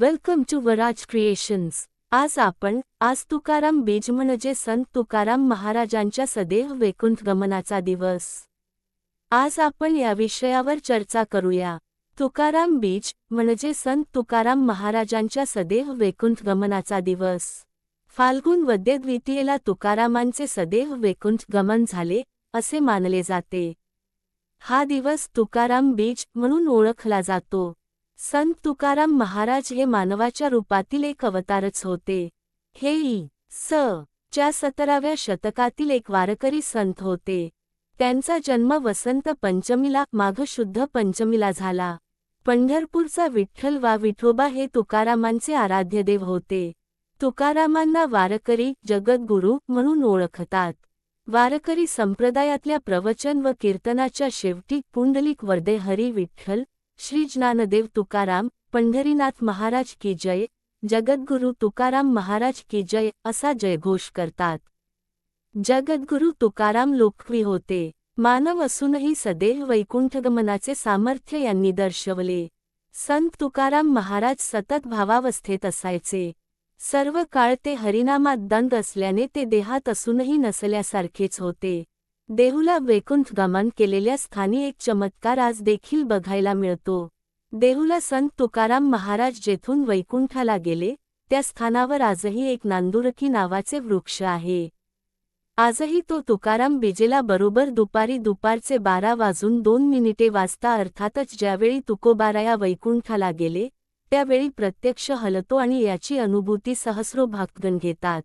Welcome to वराज creations आज आपण आज तुकाराम बीज म्हणजे संत तुकाराम महाराजांच्या सदैव वेकुंठ गमनाचा दिवस. आज आपण या विषयावर चर्चा करूया. तुकाराम बीज म्हणजे संत तुकाराम महाराजांच्या सदैव वेकुंठ गमनाचा दिवस. फाल्गुन वद्य द्वितीयेला तुकारामांचे सदैव वेकुंठ गमन झाले असे मानले जाते. हा दिवस तुकाराम बीज म्हणून ओळखला जातो. संत तुकाराम महाराज हे मानवाच्या रूपातील एक अवतारच होते. हे स. च्या सतराव्या शतकातील एक वारकरी संत होते. त्यांचा जन्म वसंत पंचमीला माघ शुद्ध पंचमीला झाला. पंढरपूरचा विठ्ठल वा विठोबा हे तुकारामांचे आराध्यदेव होते. तुकारामांना वारकरी जगद्गुरू म्हणून ओळखतात. वारकरी संप्रदायातल्या प्रवचन व कीर्तनाच्या शेवटी पुंडलिक वर्दे हरी विठ्ठल श्री ज्ञानदेव तुकाराम पंढरीनाथ महाराज की जय जगद्गुरु तुकाराम महाराज की जय असा जयघोष करतात. जगद्गुरु तुकाराम लोकवी होते. मानव असूनही सदैव वैकुंठगमनाचे सामर्थ्य यांनी दर्शवले. संत तुकाराम महाराज सतत भावावस्थेत असायचे. सर्व काळ ते हरिनामात दंद असल्याने ते देहात असूनही नसल्यासारखेच होते. देहूला वैकुंठ गमन केलेल्या स्थानी एक चमत्कार आज देखील बघायला मिळतो. देहूला संत तुकाराम महाराज जेथून वैकुंठाला गेले त्या स्थानावर आजही एक नांदुरकी नावाचे वृक्ष आहे. आजही तो तुकाराम बिजेला बरोबर दुपारी दुपारचे बारा वाजून दोन मिनिटे वाजता अर्थातच ज्यावेळी तुकोबाराया वैकुंठाला गेले त्यावेळी प्रत्यक्ष हलतो आणि याची अनुभूती सहस्रो भागगण घेतात.